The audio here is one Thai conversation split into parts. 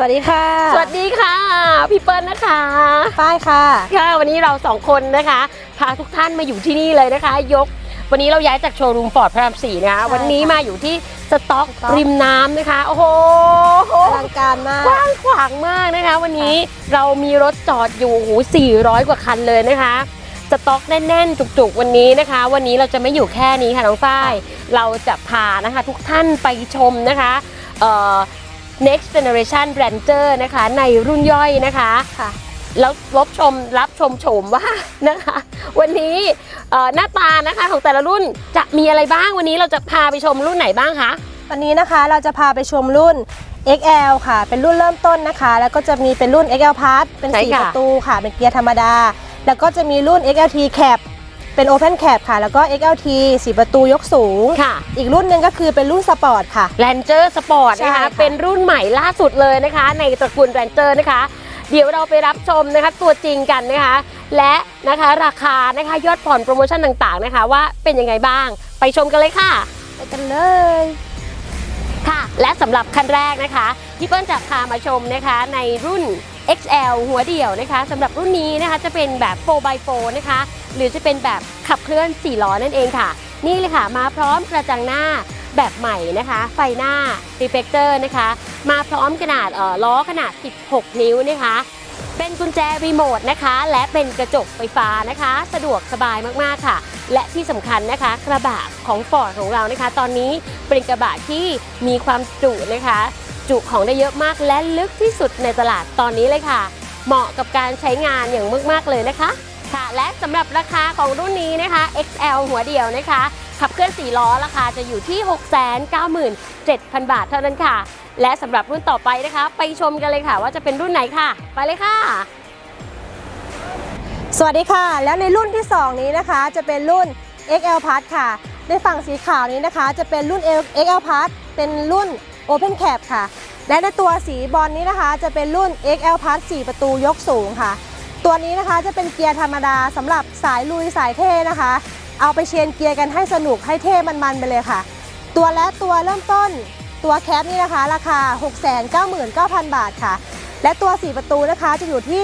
วัสดีค่ะ สวัสดีค่ะ พี่เปิ้ลนะคะป้ายค่ะ ค่ะ วันนี้เราสองคนนะคะ พาทุกท่านมาอยู่ที่นี่เลยนะคะ ยก วันนี้เราย้ายจากโชว์รูมฟอร์ดพระรามสี่นะคะใช่วันนี้ค่ะมาอยู่ที่สต็อกสต็อก ริมน้ำนะคะ โอ้โหอลังการมาก กว้างขวางมากนะคะ วันนี้เรามีรถจอดอยู่โอ้โห400 กว่าคันเลยนะคะ สต็อกแน่นๆ จุกๆ วันนี้นะคะ วันนี้เราจะไม่อยู่แค่นี้ค่ะน้องฝ้าย เราจะพานะคะทุกท่านไปชมนะคะเอ่อ next generation ranger นะคะ ในรุ่นย่อยนะคะค่ะแล้วรับชมรับชมโฉมว่านะคะ วันนี้เอ่อหน้าตานะคะของแต่ละรุ่นจะมีอะไรบ้างวันนี้เราจะพาไปชมรุ่นไหนบ้างคะวันนี้นะคะเราจะพาไปชมรุ่น XL ค่ะ เป็นรุ่นเริ่มต้นนะคะ แล้วก็จะมีเป็นรุ่น XL Plus เป็นใช่สี่ค่ะประตูค่ะ เป็นเกียร์ธรรมดา แล้วก็จะมีรุ่น XLT Cap เป็น Open Cap ค่ะ แล้วก็ XLT สี่ประตูยกสูง ค่ะ อีกรุ่นหนึ่งก็คือเป็นรุ่นสปอร์ตค่ะ Ranger Sport ใช่นะคะค่ะเป็นรุ่นใหม่ล่าสุดเลยนะคะ ในตระกูล Ranger นะคะ เดี๋ยวเราไปรับชมนะคะตัวจริงกันนะคะ และนะคะราคานะคะยอดผ่อนโปรโมชั่นต่างๆนะคะ ว่าเป็นยังไงบ้าง ไปชมกันเลยค่ะ ไปกันเลย ค่ะและสำหรับคันแรกนะคะพี่เปิ้ลจะพามาชมนะคะในรุ่น XL หัวเดี่ยวนะคะสำหรับรุ่นนี้นะคะจะเป็นแบบ 4x4 นะคะ หรือจะเป็นแบบขับเคลื่อน 4 ล้อนั่นเองค่ะ นี่เลยค่ะ มาพร้อมกระจังหน้าแบบใหม่นะคะ ไฟหน้า reflector นะคะ มาพร้อมขนาดเอ่อล้อขนาด 16 นิ้วนะคะ เป็นกุญแจรีโมทนะคะ และเป็นกระจกไฟฟ้านะคะ สะดวกสบายมากๆค่ะ และที่สำคัญนะคะ กระบะของ Ford ของเรานะคะ ตอนนี้เป็นกระบะที่มีความจุนะคะจุของได้เยอะมากและลึกที่สุดในตลาดตอนนี้เลยค่ะ เหมาะกับการใช้งานอย่างมาก ๆ เลยนะคะ และสำหรับราคาของรุ่นนี้นะคะ XL หัวเดียวนะคะ ขับเคลื่อน4ล้อราคาจะอยู่ที่ 697,000 บาทเท่านั้นค่ะ และสำหรับรุ่นต่อไปนะคะ ไปชมกันเลยค่ะ ว่าจะเป็นรุ่นไหนค่ะ ไปเลยค่ะ สวัสดีค่ะ แล้วในรุ่นที่ 2 นี้นะคะ จะเป็นรุ่น XL Plus ค่ะ ในฝั่งสีขาวนี้นะคะ จะเป็นรุ่น XL Plus เป็นรุ่น Open Cap ค่ะ และในตัวสีบอลนี้นะคะ จะเป็นรุ่น XL Plus 4 ประตูยกสูงค่ะ ตัวนี้นะคะจะเป็นเกียร์ธรรมดาสำหรับสายลุยสายเท่นะคะ เอาไปเชนเกียร์กันให้สนุกให้เท่มันๆไปเลยค่ะ ตัวและตัวเริ่มต้นตัวแคปนี่นะคะ ราคา 699,000 บาทค่ะ และตัว 4 ประตูนะคะจะอยู่ที่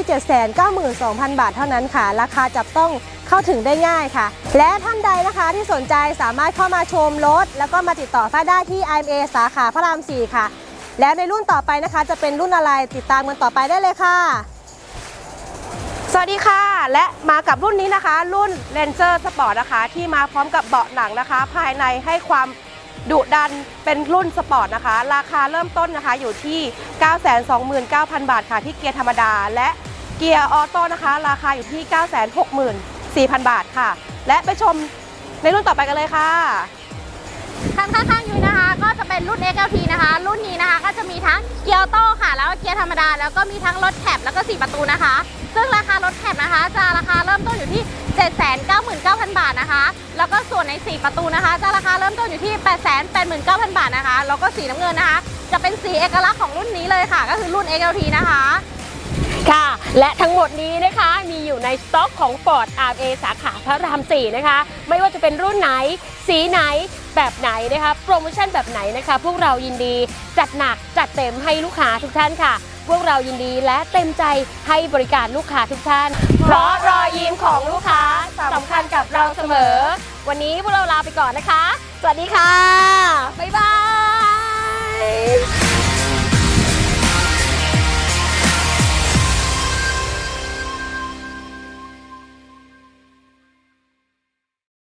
792,000 บาทเท่านั้นค่ะ ราคาจับต้องเข้าถึงได้ง่ายค่ะ และท่านใดนะคะที่สนใจสามารถเข้ามาชมรถ แล้วก็มาติดต่อฝ้ายได้ที่ IMA สาขาพระราม 4 ค่ะ และในรุ่นต่อไปนะคะ จะเป็นรุ่นอะไรติดตามกันต่อไปได้เลยค่ะ วัสดีค่ะ และมากับรุ่นนี้นะคะ รุ่น Ranger Sport นะคะ ที่มาพร้อมกับเบาะหนังนะคะ ภายในให้ความดุดันเป็นรุ่นสปอร์ตนะคะ ราคาเริ่มต้นนะคะอยู่ที่ 929,000 บาทค่ะที่เกียร์ธรรมดา และเกียร์ออโต้นะคะ ราคาอยู่ที่ 964,000 บาทค่ะ และไปชมในรุ่นต่อไปกันเลยค่ะคันข้างๆอยู่นะคะ ก็จะเป็นรุ่น XLT นะคะ รุ่นนี้นะคะก็จะมีทั้งเกียร์ออโต้ค่ะ แล้วก็เกียร์ธรรมดา แล้วก็มีทั้งรถแคปแล้วก็4ประตูนะคะซึ่งราคารถแคปนะคะ จะราคาเริ่มต้นอยู่ที่ 799,000 บาทนะคะ แล้วก็ส่วนใน 4 ประตูนะคะ จะราคาเริ่มต้นอยู่ที่ 889,000 บาทนะคะ แล้วก็สีน้ำเงินนะคะ จะเป็นสีเอกลักษณ์ของรุ่นนี้เลยค่ะ ก็คือรุ่น XLT นะคะค่ะ และทั้งหมดนี้นะคะมีอยู่ในสต็อกของ Ford RA สาขาพระราม 4 นะคะ ไม่ว่าจะเป็นรุ่นไหน สีไหนแบบไหนนะคะ โปรโมชั่นแบบไหนนะคะ พวกเรายินดีจัดหนักจัดเต็มให้ลูกค้าทุกท่านค่ะ พวกเรายินดีและเต็มใจให้บริการลูกค้าทุกท่าน เพราะรอยยิ้มของลูกค้าสำคัญกับเราเสมอ วันนี้พวกเราลาไปก่อนนะคะ สวัสดีค่ะ บ๊ายบาย